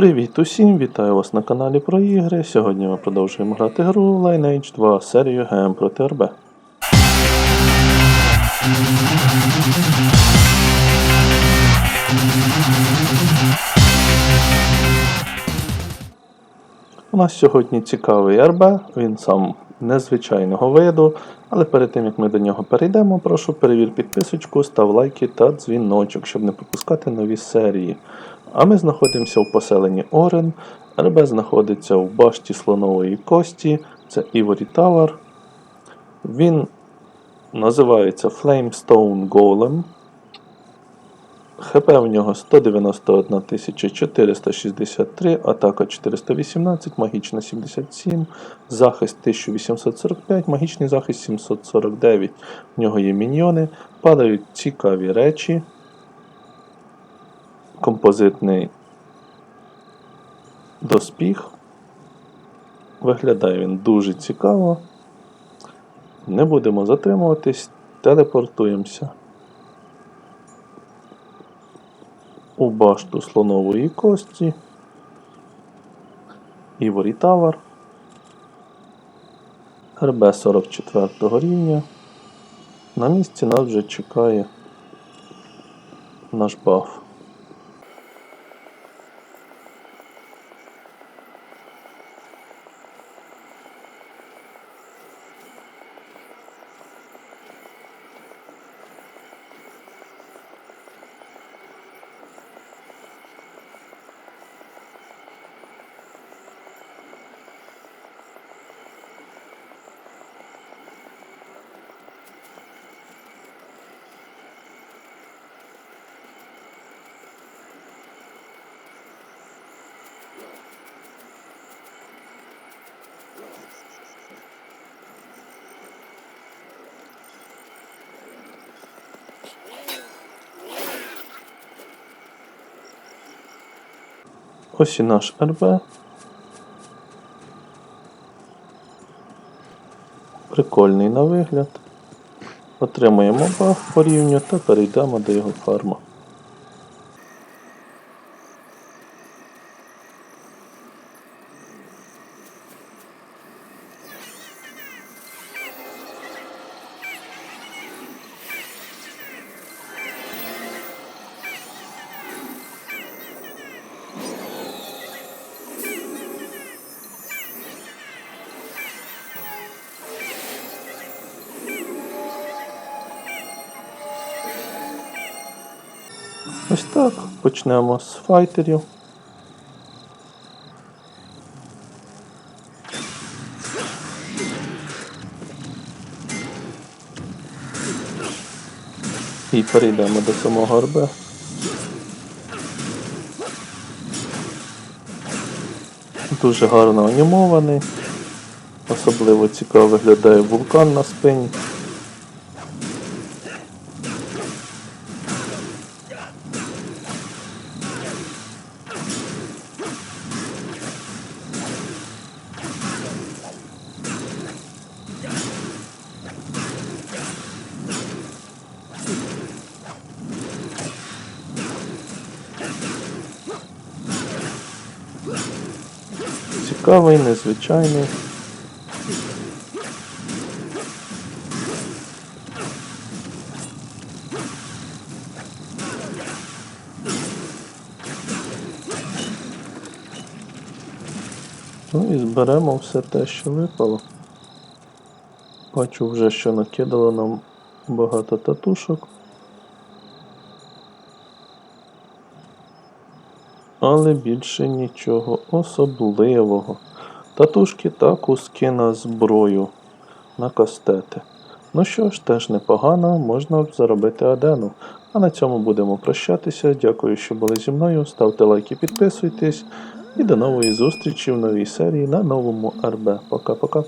Привіт усім! Вітаю вас на каналі про ігри. Сьогодні ми продовжуємо грати гру Lineage 2 серію ГМ проти РБ. У нас сьогодні цікавий РБ, він сам незвичайного виду, але перед тим як ми до нього перейдемо, прошу перевір підписочку, став лайки та дзвіночок, щоб не пропускати нові серії. А ми знаходимося в поселенні Орен. РБ знаходиться в башті слонової кості, це Ivory Tower. Він називається Flamestone Golem. ХП в нього 191 463, атака 418, магічна 77, захист 1845, магічний захист 749. В нього є міньйони, падають цікаві речі. Композитний доспіх. Виглядає він дуже цікаво. Не будемо затримуватись, телепортуємося. У башту слонової кості, Іворі Тавар, РБ 44 рівня. На місці нас вже чекає наш баф. Ось і наш РБ. Прикольний на вигляд. Отримаємо баф по рівню та перейдемо до його фарму. Ось так. Почнемо з файтерів. І перейдемо до самого РБ. Дуже гарно анімований. Особливо цікаво виглядає вулкан на спині. Цікавий, незвичайний. Ну і зберемо все те, що випало. Бачу вже, що накидало нам багато татушок. Але більше нічого особливого. Татушки та куски на зброю на кастети. Ну що ж, теж непогано, можна заробити адену. А на цьому будемо прощатися. Дякую, що були зі мною. Ставте лайки, підписуйтесь. І до нової зустрічі в новій серії на новому РБ. Пока-пока.